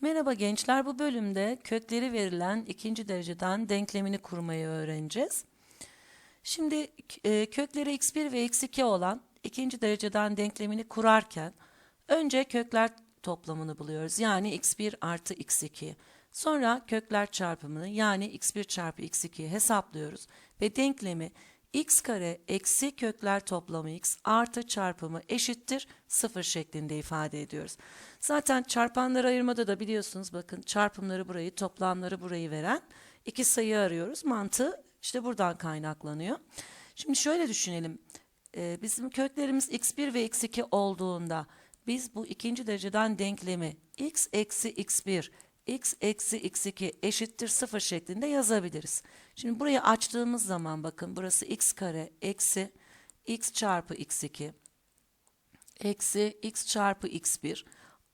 Merhaba gençler, bu bölümde kökleri verilen ikinci dereceden denklemini kurmayı öğreneceğiz. Şimdi e, kökleri x1 ve x2 olan ikinci dereceden denklemini kurarken önce kökler toplamını buluyoruz. Yani x1 artı x2. Sonra kökler çarpımını yani x1 çarpı x2'yi hesaplıyoruz ve denklemi x kare eksi kökler toplamı x artı çarpımı eşittir 0 şeklinde ifade ediyoruz. Zaten çarpanları ayırmada da biliyorsunuz bakın çarpımları burayı toplamları burayı veren iki sayı arıyoruz. Mantığı işte buradan kaynaklanıyor. Şimdi şöyle düşünelim. Ee, bizim köklerimiz x1 ve x2 olduğunda biz bu ikinci dereceden denklemi x eksi x1 x eksi x2 eşittir 0 şeklinde yazabiliriz. Şimdi burayı açtığımız zaman bakın burası x kare eksi x çarpı x2 eksi x çarpı x1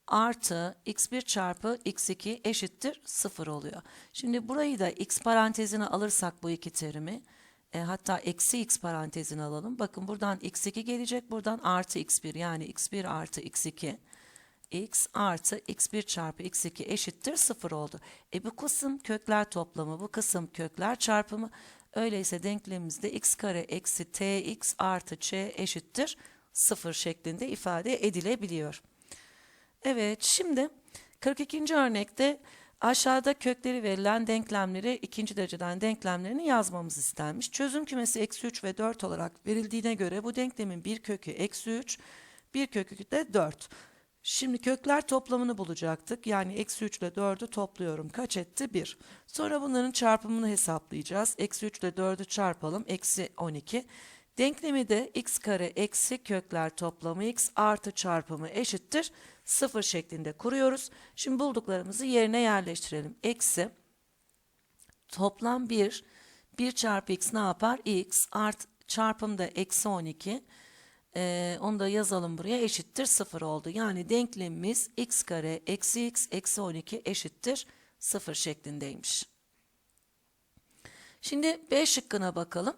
artı x1 çarpı x2 eşittir 0 oluyor. Şimdi burayı da x parantezine alırsak bu iki terimi e, hatta eksi x parantezine alalım. Bakın buradan x2 gelecek buradan artı x1 yani x1 artı x2 x artı x1 çarpı x2 eşittir 0 oldu. E bu kısım kökler toplamı, bu kısım kökler çarpımı. Öyleyse denklemimizde x kare eksi tx artı ç eşittir 0 şeklinde ifade edilebiliyor. Evet şimdi 42. örnekte aşağıda kökleri verilen denklemleri ikinci dereceden denklemlerini yazmamız istenmiş. Çözüm kümesi eksi 3 ve 4 olarak verildiğine göre bu denklemin bir kökü eksi 3, bir kökü de 4. Şimdi kökler toplamını bulacaktık. Yani eksi 3 ile 4'ü topluyorum. Kaç etti? 1. Sonra bunların çarpımını hesaplayacağız. Eksi 3 ile 4'ü çarpalım. Eksi 12. Denklemi de x kare eksi kökler toplamı x artı çarpımı eşittir 0 şeklinde kuruyoruz. Şimdi bulduklarımızı yerine yerleştirelim. Eksi toplam 1. 1 çarpı x ne yapar? x art çarpım da eksi 12. Ee, onu da yazalım buraya eşittir 0 oldu. Yani denklemimiz x kare eksi x eksi 12 eşittir 0 şeklindeymiş. Şimdi B şıkkına bakalım.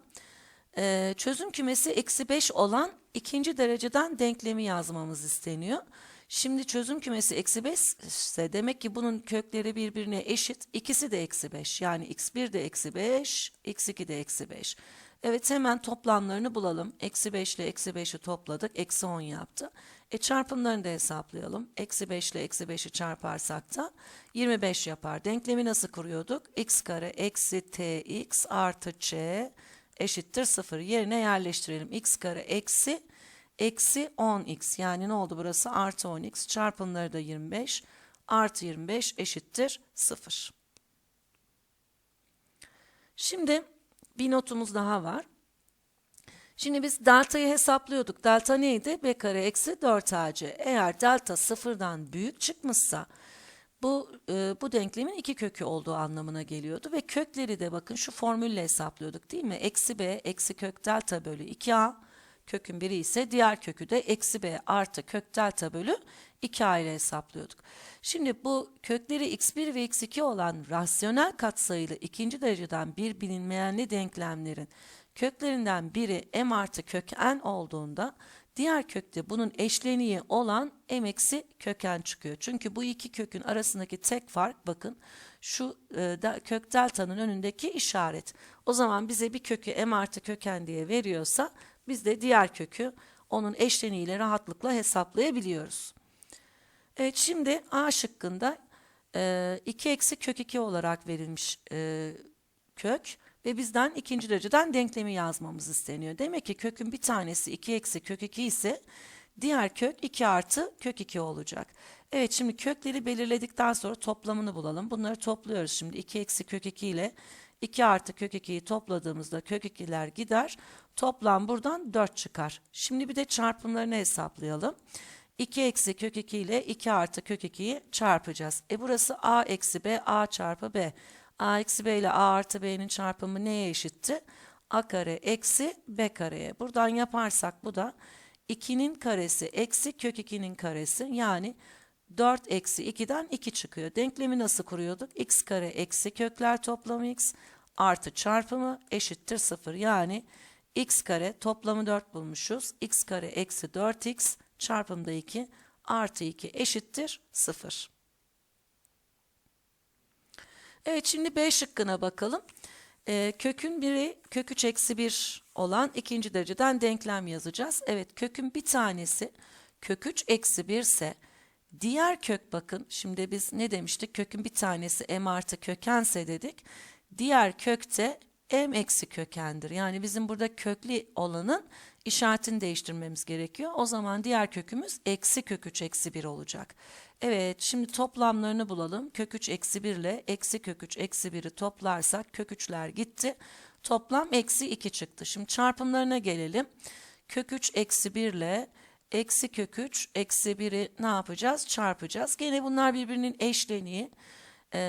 Ee, çözüm kümesi eksi 5 olan ikinci dereceden denklemi yazmamız isteniyor. Şimdi çözüm kümesi eksi 5 ise demek ki bunun kökleri birbirine eşit. İkisi de eksi 5 yani x1 de eksi 5 x2 de eksi 5. Evet hemen toplamlarını bulalım. Eksi 5 ile eksi 5'i topladık. Eksi 10 yaptı. E çarpımlarını da hesaplayalım. Eksi 5 ile eksi 5'i çarparsak da 25 yapar. Denklemi nasıl kuruyorduk? x kare eksi tx artı ç eşittir 0. Yerine yerleştirelim. x kare eksi eksi 10x yani ne oldu burası? Artı 10x çarpımları da 25 artı 25 eşittir 0. Şimdi bir notumuz daha var. Şimdi biz delta'yı hesaplıyorduk. Delta neydi? B kare eksi 4ac. Eğer delta sıfırdan büyük çıkmışsa bu e, bu denklemin iki kökü olduğu anlamına geliyordu ve kökleri de bakın şu formülle hesaplıyorduk değil mi? Eksi b eksi kök delta bölü 2a kökün biri ise diğer kökü de eksi b artı kök delta bölü 2a ile hesaplıyorduk. Şimdi bu kökleri x1 ve x2 olan rasyonel katsayılı ikinci dereceden bir bilinmeyenli denklemlerin köklerinden biri m artı kök n olduğunda diğer kökte bunun eşleniği olan m eksi köken çıkıyor. Çünkü bu iki kökün arasındaki tek fark bakın şu e, da, kök delta'nın önündeki işaret. O zaman bize bir kökü m artı köken diye veriyorsa biz de diğer kökü onun eşleniğiyle rahatlıkla hesaplayabiliyoruz. Evet şimdi A şıkkında e, 2 eksi kök 2 olarak verilmiş e, kök ve bizden ikinci dereceden denklemi yazmamız isteniyor. Demek ki kökün bir tanesi 2 eksi kök 2 ise diğer kök 2 artı kök 2 olacak. Evet şimdi kökleri belirledikten sonra toplamını bulalım. Bunları topluyoruz şimdi 2 eksi kök 2 ile 2 artı kök 2'yi topladığımızda kök 2'ler gider. Toplam buradan 4 çıkar. Şimdi bir de çarpımlarını hesaplayalım. 2 eksi kök 2 ile 2 artı kök 2'yi çarpacağız. E burası a eksi b a çarpı b. a eksi b ile a artı b'nin çarpımı neye eşitti? a kare eksi b kareye. Buradan yaparsak bu da 2'nin karesi eksi kök 2'nin karesi yani 4 eksi 2'den 2 çıkıyor. Denklemi nasıl kuruyorduk? x kare eksi kökler toplamı x artı çarpımı eşittir 0. Yani x kare toplamı 4 bulmuşuz. x kare eksi 4x çarpımda 2 artı 2 eşittir 0. Evet şimdi B şıkkına bakalım. Ee, kökün biri kök 3 eksi 1 olan ikinci dereceden denklem yazacağız. Evet kökün bir tanesi kök 3 eksi 1 ise diğer kök bakın şimdi biz ne demiştik kökün bir tanesi m artı kökense dedik. Diğer kökte m eksi kökendir. Yani bizim burada köklü olanın işaretini değiştirmemiz gerekiyor. O zaman diğer kökümüz eksi kök 3 eksi 1 olacak. Evet şimdi toplamlarını bulalım. Kök 3 eksi 1 ile eksi kök 3 eksi 1'i toplarsak kök 3'ler gitti. Toplam eksi 2 çıktı. Şimdi çarpımlarına gelelim. Kök 3 eksi 1 ile eksi kök 3 eksi 1'i ne yapacağız? Çarpacağız. Gene bunlar birbirinin eşleniği. Ee,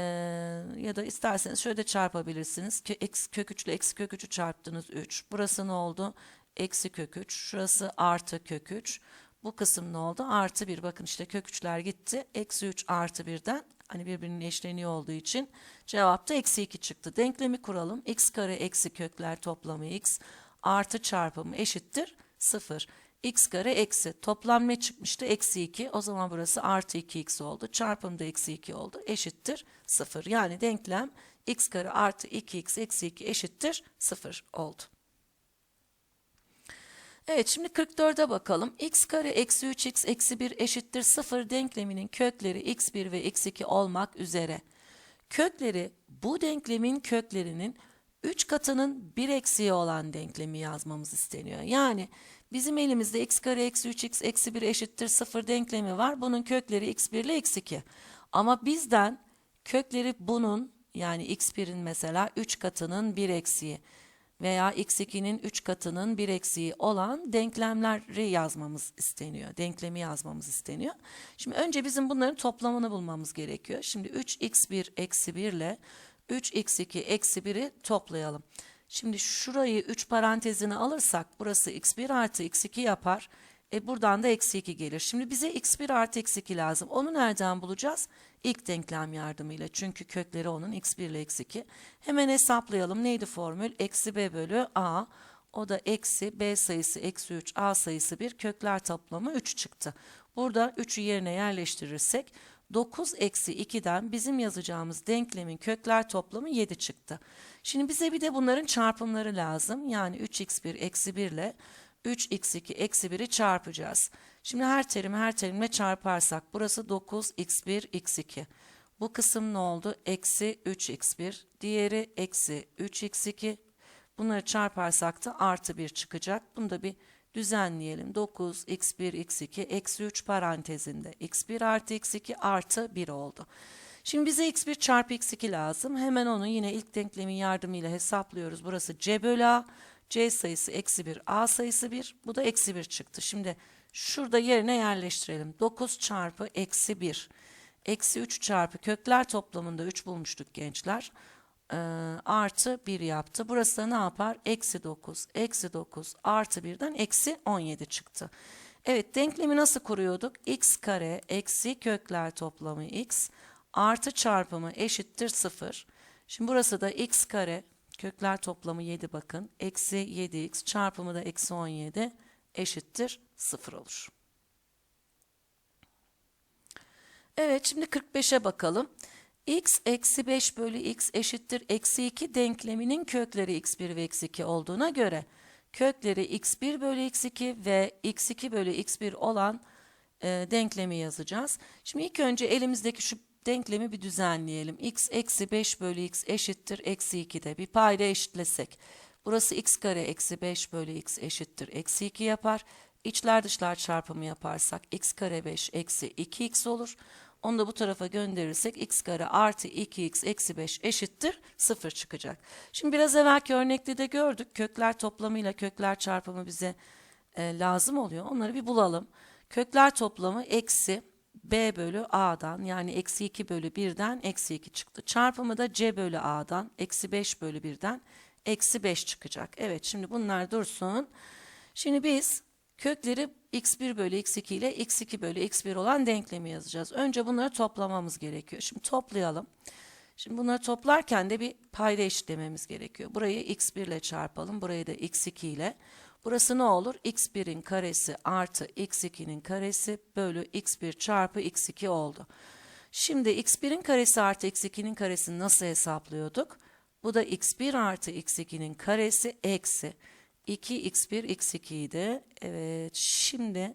ya da isterseniz şöyle de çarpabilirsiniz. Kö, eksi, kök 3 ile eksi kök 3'ü çarptınız 3. Burası ne oldu? Eksi kök 3. Şurası artı kök 3. Bu kısım ne oldu? Artı 1. Bakın işte kök 3'ler gitti. Eksi 3 artı 1'den hani birbirinin eşleniği olduğu için cevapta eksi 2 çıktı. Denklemi kuralım. x kare eksi kökler toplamı x artı çarpımı eşittir 0 x kare eksi toplam ne çıkmıştı? Eksi 2. O zaman burası artı 2x oldu. Çarpım da eksi 2 oldu. Eşittir 0. Yani denklem x kare artı 2x eksi 2 eşittir 0 oldu. Evet şimdi 44'e bakalım. x kare eksi 3x eksi 1 eşittir 0 denkleminin kökleri x1 ve x2 olmak üzere. Kökleri bu denklemin köklerinin 3 katının 1 eksiği olan denklemi yazmamız isteniyor. Yani bizim elimizde x kare eksi 3x eksi 1 eşittir 0 denklemi var. Bunun kökleri x1 ile x2. Ama bizden kökleri bunun yani x1'in mesela 3 katının 1 eksiği veya x2'nin 3 katının 1 eksiği olan denklemleri yazmamız isteniyor. Denklemi yazmamız isteniyor. Şimdi önce bizim bunların toplamını bulmamız gerekiyor. Şimdi 3x1 eksi 1 ile 3x2 eksi 1'i toplayalım. Şimdi şurayı 3 parantezine alırsak burası x1 artı x2 yapar. E buradan da eksi 2 gelir. Şimdi bize x1 artı x2 lazım. Onu nereden bulacağız? İlk denklem yardımıyla. Çünkü kökleri onun x1 ile x2. Hemen hesaplayalım. Neydi formül? Eksi b bölü a. O da eksi b sayısı eksi 3 a sayısı 1 kökler toplamı 3 çıktı. Burada 3'ü yerine yerleştirirsek 9 eksi 2'den bizim yazacağımız denklemin kökler toplamı 7 çıktı. Şimdi bize bir de bunların çarpımları lazım. Yani 3x1 eksi 1 ile 3x2 eksi 1'i çarpacağız. Şimdi her terimi her terimle çarparsak burası 9x1 x2. Bu kısım ne oldu? Eksi 3x1. Diğeri eksi 3x2. Bunları çarparsak da artı 1 çıkacak. Bunu da bir düzenleyelim. 9 x1 x2 eksi 3 parantezinde x1 artı x2 artı 1 oldu. Şimdi bize x1 çarpı x2 lazım. Hemen onu yine ilk denklemin yardımıyla hesaplıyoruz. Burası c bölü a. c sayısı eksi 1 a sayısı 1. Bu da eksi 1 çıktı. Şimdi şurada yerine yerleştirelim. 9 çarpı eksi 1. Eksi 3 çarpı kökler toplamında 3 bulmuştuk gençler e, artı 1 yaptı. Burası da ne yapar? Eksi 9, eksi 9 artı 1'den eksi 17 çıktı. Evet denklemi nasıl kuruyorduk? x kare eksi kökler toplamı x artı çarpımı eşittir 0. Şimdi burası da x kare kökler toplamı 7 bakın. Eksi 7x çarpımı da eksi 17 eşittir 0 olur. Evet şimdi 45'e bakalım x eksi 5 bölü x eşittir eksi 2 denkleminin kökleri x1 ve x2 olduğuna göre kökleri x1 bölü x2 ve x2 bölü x1 olan e, denklemi yazacağız. Şimdi ilk önce elimizdeki şu denklemi bir düzenleyelim. x eksi 5 bölü x eşittir eksi 2'de bir payda eşitlesek. Burası x kare eksi 5 bölü x eşittir eksi 2 yapar. İçler dışlar çarpımı yaparsak x kare 5 eksi 2x olur. Onu da bu tarafa gönderirsek x kare artı 2x eksi 5 eşittir 0 çıkacak. Şimdi biraz evvelki örnekte de gördük. Kökler toplamıyla kökler çarpımı bize e, lazım oluyor. Onları bir bulalım. Kökler toplamı eksi b bölü a'dan yani eksi 2 bölü 1'den eksi 2 çıktı. Çarpımı da c bölü a'dan eksi 5 bölü 1'den eksi 5 çıkacak. Evet şimdi bunlar dursun. Şimdi biz kökleri x1 bölü x2 ile x2 bölü x1 olan denklemi yazacağız. Önce bunları toplamamız gerekiyor. Şimdi toplayalım. Şimdi bunları toplarken de bir payda eşitlememiz gerekiyor. Burayı x1 ile çarpalım. Burayı da x2 ile. Burası ne olur? x1'in karesi artı x2'nin karesi bölü x1 çarpı x2 oldu. Şimdi x1'in karesi artı x2'nin karesini nasıl hesaplıyorduk? Bu da x1 artı x2'nin karesi eksi 2x1 x2 idi. Evet şimdi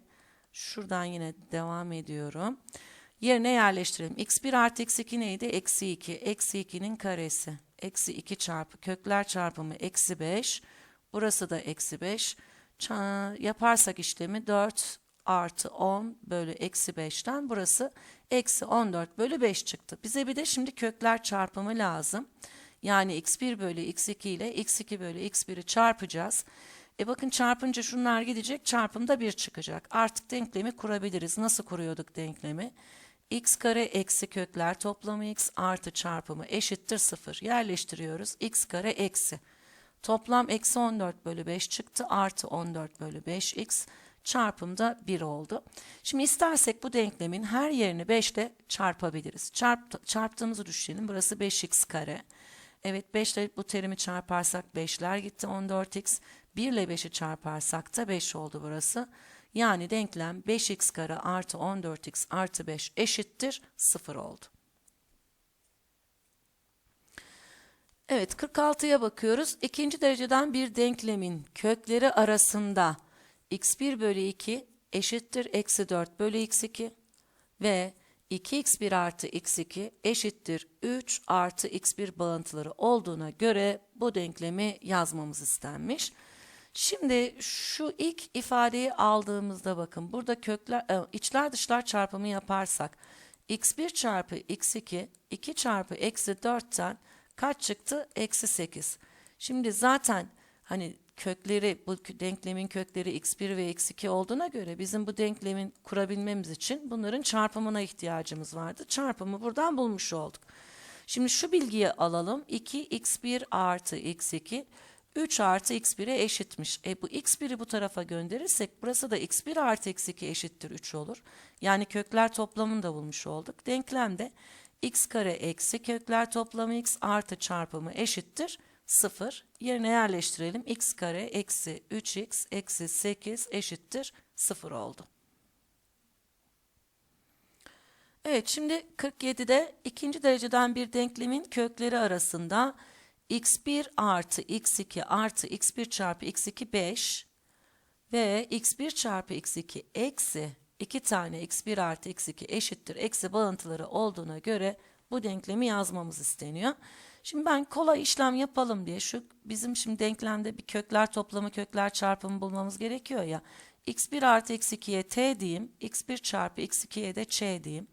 şuradan yine devam ediyorum. Yerine yerleştirelim. x1 artı x2 neydi? Eksi 2. Eksi 2'nin karesi. Eksi 2 çarpı kökler çarpımı eksi 5. Burası da eksi 5. Ça- yaparsak işlemi 4 artı 10 bölü eksi 5'ten burası eksi 14 bölü 5 çıktı. Bize bir de şimdi kökler çarpımı lazım. Yani x1 bölü x2 ile x2 bölü x1'i çarpacağız. E bakın çarpınca şunlar gidecek çarpımda 1 çıkacak. Artık denklemi kurabiliriz. Nasıl kuruyorduk denklemi? x kare eksi kökler toplamı x artı çarpımı eşittir 0. Yerleştiriyoruz. x kare eksi. Toplam eksi 14 bölü 5 çıktı. Artı 14 bölü 5x çarpımda 1 oldu. Şimdi istersek bu denklemin her yerini 5 ile çarpabiliriz. Çarp, çarptığımızı düşünelim. Burası 5x kare. Evet 5 ile bu terimi çarparsak 5'ler gitti 14x. 1 ile 5'i çarparsak da 5 oldu burası. Yani denklem 5x kare artı 14x artı 5 eşittir 0 oldu. Evet 46'ya bakıyoruz. İkinci dereceden bir denklemin kökleri arasında x1 bölü 2 eşittir eksi 4 bölü x2 ve 2x1 artı x2 eşittir 3 artı x1 bağıntıları olduğuna göre bu denklemi yazmamız istenmiş. Şimdi şu ilk ifadeyi aldığımızda bakın burada kökler e, içler dışlar çarpımı yaparsak x1 çarpı x2 2 çarpı eksi 4'ten kaç çıktı? Eksi 8. Şimdi zaten hani kökleri bu denklemin kökleri x1 ve x2 olduğuna göre bizim bu denklemin kurabilmemiz için bunların çarpımına ihtiyacımız vardı. Çarpımı buradan bulmuş olduk. Şimdi şu bilgiyi alalım. 2x1 artı x2 3 artı x1'e eşitmiş. E bu x1'i bu tarafa gönderirsek burası da x1 artı x2 eşittir 3 olur. Yani kökler toplamını da bulmuş olduk. Denklemde x kare eksi kökler toplamı x artı çarpımı eşittir 0. Yerine yerleştirelim. x kare eksi 3x eksi 8 eşittir 0 oldu. Evet şimdi 47'de ikinci dereceden bir denklemin kökleri arasında x1 artı x2 artı x1 çarpı x2 5 ve x1 çarpı x2 eksi 2 tane x1 artı x2 eşittir eksi bağıntıları olduğuna göre bu denklemi yazmamız isteniyor. Şimdi ben kolay işlem yapalım diye şu bizim şimdi denklemde bir kökler toplamı kökler çarpımı bulmamız gerekiyor ya. x1 artı x2'ye t diyeyim. x1 çarpı x2'ye de ç diyeyim.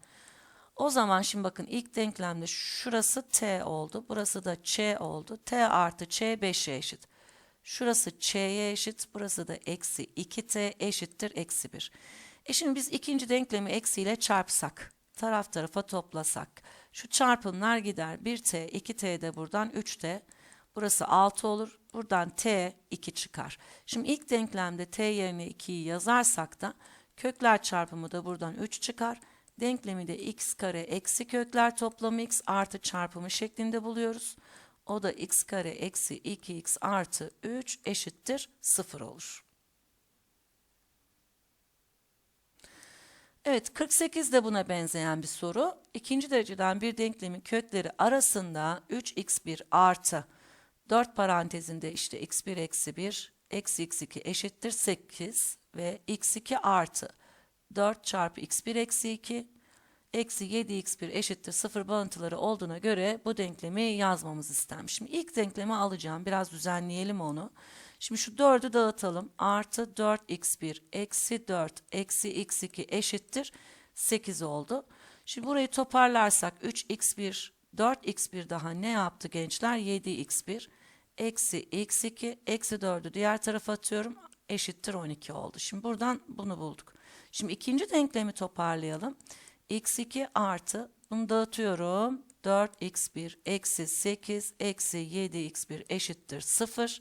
O zaman şimdi bakın ilk denklemde şurası t oldu. Burası da ç oldu. t artı ç 5'e eşit. Şurası ç'ye eşit. Burası da eksi 2t eşittir eksi 1. E şimdi biz ikinci denklemi eksiyle çarpsak. Taraf tarafa toplasak. Şu çarpımlar gider. 1t, 2t de buradan 3t. Burası 6 olur. Buradan t 2 çıkar. Şimdi ilk denklemde t yerine 2'yi yazarsak da kökler çarpımı da buradan 3 çıkar. Denklemi de x kare eksi kökler toplamı x artı çarpımı şeklinde buluyoruz. O da x kare eksi 2x artı 3 eşittir 0 olur. Evet 48 de buna benzeyen bir soru. İkinci dereceden bir denklemin kökleri arasında 3x1 artı 4 parantezinde işte x1 eksi 1 eksi x2 eşittir 8 ve x2 artı 4 çarpı x1 eksi 2 eksi 7x1 eşittir 0 bağıntıları olduğuna göre bu denklemi yazmamız istenmiş. Şimdi ilk denklemi alacağım. Biraz düzenleyelim onu. Şimdi şu 4'ü dağıtalım. Artı 4x1 eksi 4 eksi x2 eşittir 8 oldu. Şimdi burayı toparlarsak 3x1 4x1 daha ne yaptı gençler? 7x1 eksi x2 eksi 4'ü diğer tarafa atıyorum. Eşittir 12 oldu. Şimdi buradan bunu bulduk. Şimdi ikinci denklemi toparlayalım. x2 artı bunu dağıtıyorum. 4x1 eksi 8 eksi 7x1 eşittir 0.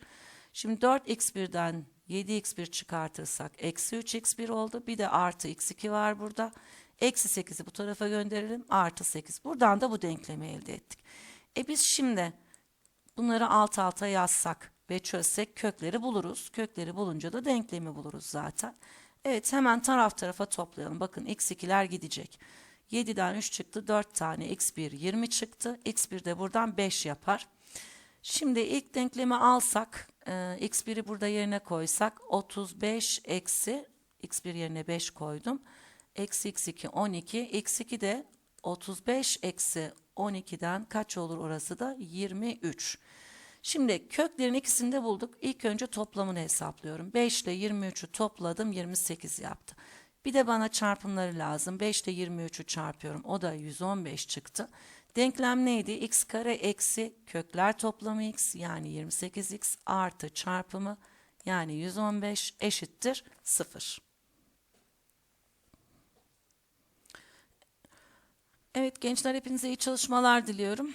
Şimdi 4x1'den 7x1 çıkartırsak eksi 3x1 oldu. Bir de artı x2 var burada. Eksi 8'i bu tarafa gönderelim. Artı 8. Buradan da bu denklemi elde ettik. E biz şimdi bunları alt alta yazsak ve çözsek kökleri buluruz. Kökleri bulunca da denklemi buluruz zaten. Evet hemen taraf tarafa toplayalım. Bakın x2'ler gidecek. 7'den 3 çıktı 4 tane x1 20 çıktı. x1 de buradan 5 yapar. Şimdi ilk denklemi alsak e, x1'i burada yerine koysak 35 eksi x1 yerine 5 koydum. Eksi x2 12 x2 de 35 eksi 12'den kaç olur orası da 23. Şimdi köklerin ikisini de bulduk. İlk önce toplamını hesaplıyorum. 5 ile 23'ü topladım 28 yaptı. Bir de bana çarpımları lazım. 5 ile 23'ü çarpıyorum. O da 115 çıktı. Denklem neydi? x kare eksi kökler toplamı x yani 28x artı çarpımı yani 115 eşittir 0. Evet gençler hepinize iyi çalışmalar diliyorum.